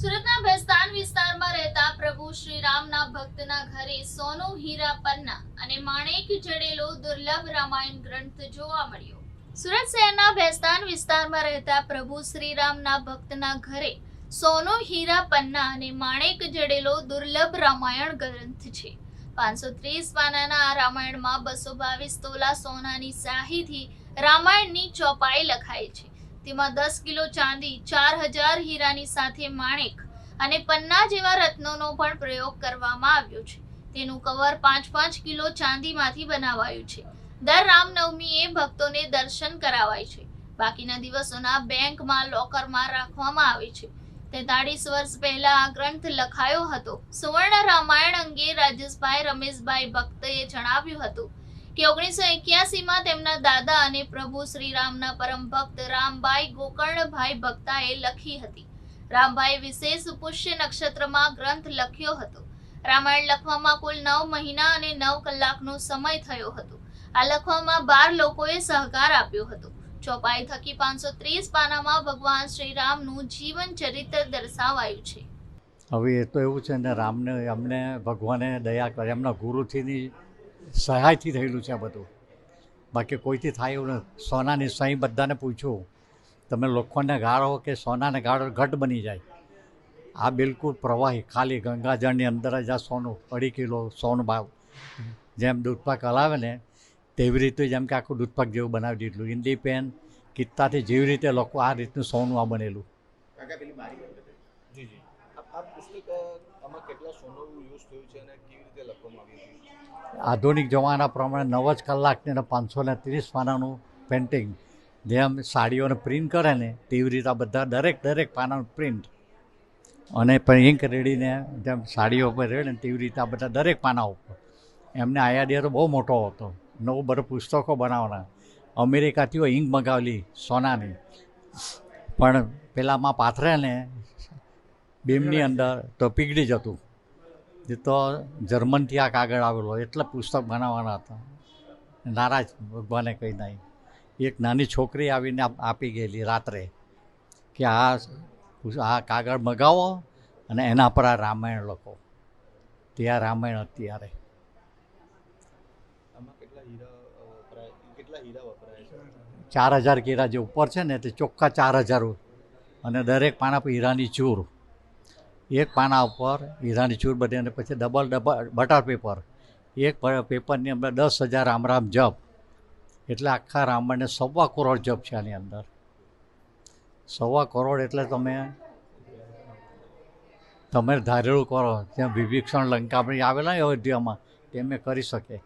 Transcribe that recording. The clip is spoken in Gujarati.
સુરતના ભેસ્તાન વિસ્તારમાં રહેતા પ્રભુ શ્રીરામના ભક્તના ઘરે સોનું, હીરા, પન્ના અને માણેક જડેલો દુર્લભ રામાયણ ગ્રંથ જોવા મળ્યો. સુરત શહેરના ભેસ્તાન વિસ્તારમાં રહેતા પ્રભુ શ્રીરામના ભક્તના ઘરે સોનું, હીરા, પન્ના અને માણેક જડેલો દુર્લભ રામાયણ ગ્રંથ છે. પાંચસો ત્રીસ પાનાના આ રામાયણમાં બસો બાવીસ તોલા સોનાની શાહીથી રામાયણની ચોપાઈ લખાઈ છે. તેમાં દસ કિલો ચાંદી, ચાર હીરાની સાથે માણેક અને પન્ના જેવા રત્નોનો પણ પ્રયોગ કરવામાં આવ્યો છે. તેનું કવર પાંચ પાંચ કિલો ચાંદીમાંથી બનાવાયું છે. દર રામનવમીએ ભક્તોને દર્શન કરાવાય છે. બાકીના દિવસોના બેંકમાં, લોકરમાં રાખવામાં આવે છે. તેતાળીસ વર્ષ પહેલા આ ગ્રંથ લખાયો હતો. સુવર્ણ રામાયણ અંગે રાજેશભાઈ, રમેશભાઈ ભક્તએ જણાવ્યું હતું કે ઓગણીસો એક્યાસીમાં તેમના દાદા અને પ્રભુ શ્રીરામના પરમ ભક્ત રામભાઈ ગોકર્ણભાઈ ભક્તાએ લખી હતી. રામભાઈ વિશેષ પુષ્ય નક્ષત્રમાં ગ્રંથ લખ્યો હતો. રામાયણ લખવામાં કુલ નવ મહિના અને નવ કલાકનો સમય થયો હતો. આ લખવામાં બાર લોકોએ સહકાર આપ્યો હતો. ચોપાઈ થકી પાંચસો ત્રીસ પાનામાં ભગવાન શ્રીરામનું જીવન ચરિત્ર દર્શાવાયું છે. હવે એ તો એવું છે ને, રામને, અમને ભગવાને દયા કરે, એમના ગુરુથીની સહાયથી થયેલું છે આ બધું. બાકી કોઈથી થાય એવું નથી. સોનાની સહી બધાને પૂછ્યું તમે લોખંડને ગાળો કે સોનાને ગાળો ઘટ બની જાય. આ બિલકુલ પ્રવાહી, ખાલી ગંગાજળની અંદર જ આ સોનું, અઢી કિલો સોનું ભાવ જેમ દૂધપાક હલાવે ને તેવી રીતે જેમ કે આખું દૂધપાક જેવું બનાવી દીધું ઇન્ડી પેન કિત્તાથી જેવી રીતે લોકો આ રીતનું સોનું આ બનેલું. આધુનિક જમાના પ્રમાણે નવ જ કલાકની અને પાંચસો ને ત્રીસ પાનાનું પેઇન્ટિંગ જેમ સાડીઓને પ્રિન્ટ કરે ને તેવી રીતે બધા દરેક દરેક પાનાનું પ્રિન્ટ અને ઇંક રેડીને જેમ સાડીઓ પર રેડે ને તેવી રીતે આ બધા દરેક પાના ઉપર. એમને આયાડિયા તો બહુ મોટો હતો. નવું બધું પુસ્તકો બનાવવાના. અમેરિકાથી ઇંક મગાવેલી સોનાની. પણ પેલામાં પાથરે ને બીમની અંદર તો પીગળી જતું. એ તો જર્મનથી આ કાગળ આવેલો એટલે પુસ્તક બનાવવાના હતા. નારાજ ભગવાને કહી નહીં એક નાની છોકરી આવીને આપી ગયેલી રાત્રે કે આ આ કાગળ મગાવો અને એના પર આ રામાયણ લખો. ત્યાં રામાયણ અત્યારે. કેટલા હીરા વપરાય કેટલા હીરા વપરાય છે? ચાર હજાર કેરા જે ઉપર છે ને તે ચોખ્ખા ચાર હજાર અને દરેક પાના પર હીરાની ચૂર. એક પાના ઉપર હીરાની ચૂર બની અને પછી ડબલ ડબલ બટર પેપર. એક પેપરની અંદર દસ હજાર રામ રામ જપ. એટલે આખા રામણને સવા કરોડ જપ છે આની અંદર. સવા કરોડ એટલે તમે તમે ધારેલું કરો. ત્યાં વિભીક્ષણ લંકા પણ આવેલા અયોધ્યામાં, તે મેં કરી શકે.